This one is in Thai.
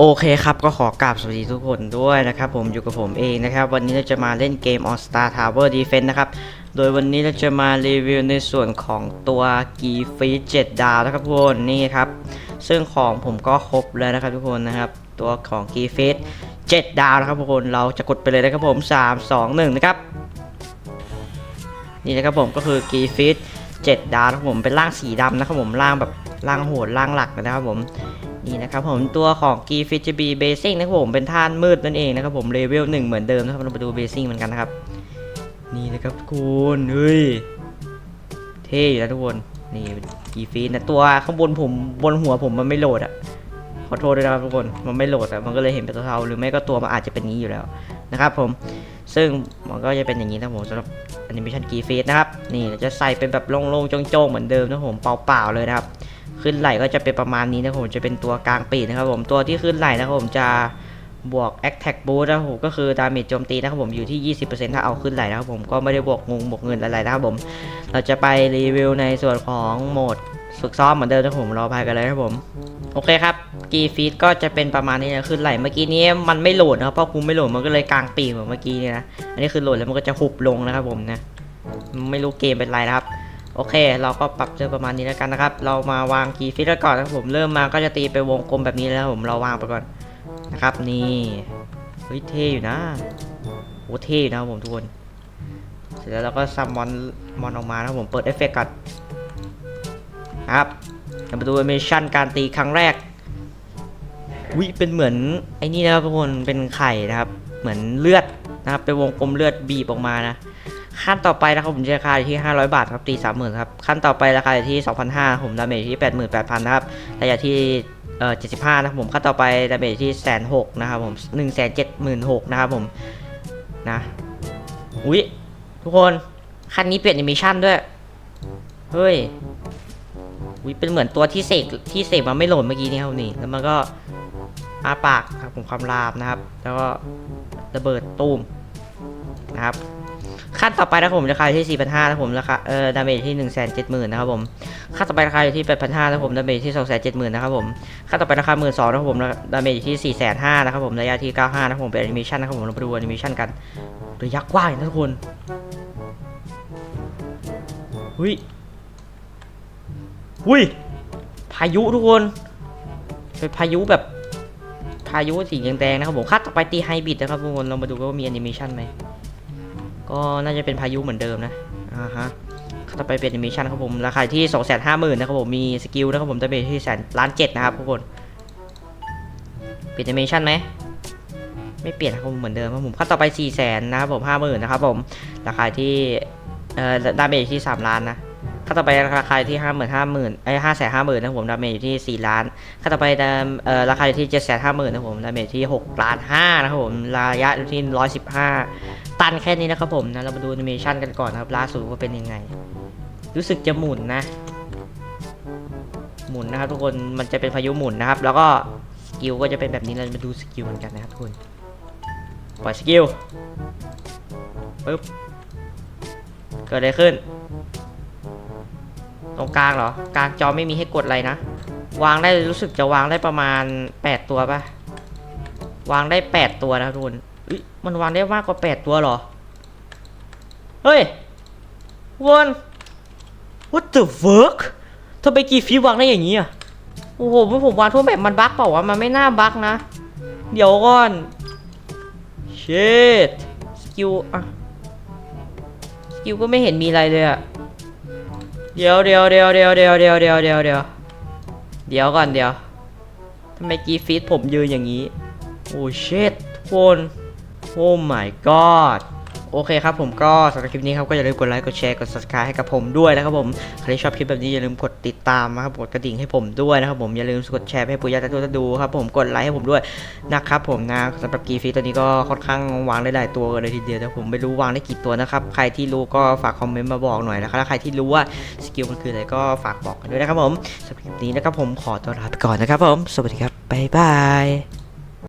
โอเคครับ ก็ขอกราบสวัสดีทุกคนด้วยนะครับผมอยู่กับผมเองนะครับ วันนี้เราจะมาเล่นเกม All Star Tower Defense นะครับ โดยวันนี้เราจะมารีวิวในส่วนของตัวกีฟีด7ดาวนะครับทุกคนนี่ครับ ซึ่งของผมก็ครบแล้วนะครับทุกคนนะครับ ตัวของกีฟีด7ดาวนะครับทุกคนเราจะกดไปเลยนะครับผม 3 2 1 นะครับ นี่นะครับผมก็คือกีฟิต7ดาวนะครับผมเป็นร่างสีดำนะครับผมร่างแบบร่างโหดร่างหลักนะครับผม นี่นะครับผมตัวของกีฟิตจะบีเบซิ่งนะครับผมเป็นท่านมืดนั่นเองนะครับผมเลเวลหนึ่งเหมือนเดิมนะครับเราไปดูเบซิ่งเหมือนกันนะครับ นี่นะครับทุกคนเฮ้ยเท่อยู่นะทุกคนนี่กีฟิตนะตัวข้างบนผมบนหัวผมมันไม่โหลดอะขอโทษด้วยนะครับทุกคนมันไม่โหลดอะมันก็เลยเห็นเป็นเทาหรือไม่ก็ตัวมันอาจจะเป็นนี้อยู่แล้วนะครับผมซึ่งมันก็จะเป็นอย่างนี้นะครับผมสำหรับแอนิเมชันกีฟสนะครับนี่เราจะใส่เป็นแบบโล่งๆโจงๆเหมือนเดิมนะครับผมเปล่าๆเลยนะครับ ขึ้นไหลก็จะเป็นประมาณนี้นะครับผมจะเป็นตัวกลางปีนะครับผมตัวที่ขึ้นไหลนะครับผมจะบวก Attack Boost นะครับผมก็คือดาเมจโจมตีนะครับผมอยู่ที่ 20%ถ้าเอาขึ้นไหลนะครับผมก็ไม่ได้บวกงงบวกเงินอะไรนะครับผม เราจะไปรีวิวในส่วนของโหมดฝึกซ้อมเหมือนเดิมนะครับผมรอพายกันเลยครับผม โอเคครับกีฟีดก็จะเป็นประมาณนี้นะขึ้นไหลเมื่อกี้นี้มันไม่โหลดนะครับเพราะกูไม่โหลดมันก็เลยกลางปีเหมือนเมื่อกี้เนี่ยนะอันนี้คือโหลดแล้วมันก็จะหุบลงนะครับผมนะไม่รู้เกมเป็นไรนะครับ โอเค เราก็ปรับเจอประมาณนี้แล้วกันนะครับ เรามาวางคีย์ฟิตก่อนนะครับผม เริ่มมาก็จะตีไปวงกลมแบบนี้แล้วผมเราวางไปก่อนนะครับนี่เฮ้ยเท่อยู่นะโอ้เท่อยู่นะครับผมทุกคน เสร็จแล้วเราก็ซัมมอนมอนออกมานะผมเปิดเอฟเฟกต์ก่อนะครับเรามาดูแอนิเมชั่นการตีครั้งแรกวิเป็นเหมือนไอ้นี่นะครับทุกคนเป็นไข่นะครับ เหมือนเลือดนะครับเป็นวงกลมเลือดบีบออกมานะ ขั้นต่อไปนะครับผมจะราคาอยู่ที่ 500 บาทครับตี30,000ครับขั้นต่อไปราคาอยู่ที่ 2,500ผมดาเมจที่ 88,000นะครับระยะที่เอ่อ75นะครับผมขั้นต่อไปดาเมจที่แสนหกนะครับผม176,000นะครับผมนะอุ้ยทุกคนคันนี้เปลี่ยนแอนิเมชันด้วย เฮ้ยอุ้ยเป็นเหมือนตัวที่เสกที่เสกมาไม่หลดเมื่อกี้นี่ครับนี่ แล้วมันก็อาปากครับผมความรามนะครับ แล้วก็ระเบิดตูมนะครับ ขั้นต่อไปนะครับผมราคาที่ 4,500นะครับผมราคาเอ่อดาเมจที่ 170,000นะครับผมขั้นต่อไปราคาอยู่ที่ 8,500นะครับผมดาเมจที่ 270,000นะครับผมขั้นต่อไปราคา 12,000นะครับผมดาเมจอยู่ที่ 4,500นะครับผมระยะที่ 95นะครับผมเป็นแอนิเมชันนะครับผมเราไปดูแอนิเมชันกันระยะกว้างนะทุกคนหุยหุยพายุทุกคนเป็นพายุแบบพายุสีแดงๆนะครับผมขั้นต่อไปตีไฮบริดนะครับทุกคนเรามาดูกันว่ามีแอนิเมชันไหม ก็น่าจะเป็นพายุเหมือนเดิมนะอ่าฮะต่อไปเป็นแอนิเมชันครับผมราคาที่ 2 5 0 0 0 0นะครับผมมีสกิลนะครับผมจะเป็นที่แสนล้านเจ็ดนะครับทุกคนเปลี่ยนแอนิเมชันไหมไม่เปลี่ยนนะครับผมเหมือนเดิมครับผมขั้นต่อไป 4 0 0 0 0 0นะครับผม50,000นะครับผมราคาที่เอ่อดาเมจที่ 3 ล้านนะขั้นต่อไปราคาที่50,000 50,000ไอ้ห้าแสนห้าหมื่นนะครับผมดาเมจอยู่ที่ 4 ล้านขั้นต่อไปดาเอ่อราคาอยู่ที่7 5 0 0 0 0นะครับผมดาเมจที่ 6 ล้าน5นะครับผมระยะอยู่ที่115 ตันแค่นี้นะครับผมนะเรามาดูแอนิเมชันกันก่อนนะครับล่าสุดว่าเป็นยังไง รู้สึกจะหมุนนะ หมุนนะครับทุกคนมันจะเป็นพายุหมุนนะครับ แล้วก็สกิลก็จะเป็นแบบนี้เรามาดูสกิลกันนะครับทุกคนปล่อยสกิลปึ๊บเกิดอะไรขึ้น ตรงกลางเหรอกลางจอไม่มีให้กดอะไรนะ วางได้รู้สึกจะวางได้ประมาณ 8 ตัวปะวางได้ 8 ตัวนะครับทุกคน มันวางได้มากกว่าแปดตัวหรอ เฮ้ยวน what the fuck ทำไมกีฟีวางได้อย่างนี้อะ โอ้โหผมวางทั่วแบบมันบั๊กเปล่าวะ มันไม่น่าบั๊กนะ เดี๋ยวก่อน shit สกิลอะสกิลก็ไม่เห็นมีอะไรเลยอะเดี๋ยวเดี๋ยวเดี๋ยวเดี๋ยวเดี๋ยวเดี๋ยวเดี๋ยวเดี๋ยวเดี๋ยวเดี๋ยวก่อนเดี๋ยวทำไมกีฟีดผมยืนอย่างนี้ โอ้เชดทุกคน โอ้ my god โอเคครับผมก็สำหรับคลิปนี้ครับก็อย่าลืมกดไลค์กดแชร์กด subscribe ให้กับผมด้วยนะครับผมใครที่ชอบคลิปแบบนี้อย่าลืมกดติดตามนะครับกดกระดิ่งให้ผมด้วยนะครับผมอย่าลืมกดแชร์ให้ปุยยาตะตูตะดูครับผมกดไลค์ให้ผมด้วยนะครับผมนะสำหรับกีฟีตัวนี้ก็ค่อนข้างวางได้หลายตัวเลยทีเดียวแต่ผมไม่รู้วางได้กี่ตัวนะครับใครที่รู้ก็ฝากคอมเมนต์มาบอกหน่อยนะครับใครที่รู้ว่าสกิลมันคืออะไรก็ฝากบอกกันด้วยนะครับผมสำหรับคลิปนี้นะครับผมขอตัวลาไปก่อนนะครับผมสวัสดีครับบ๊ายบาย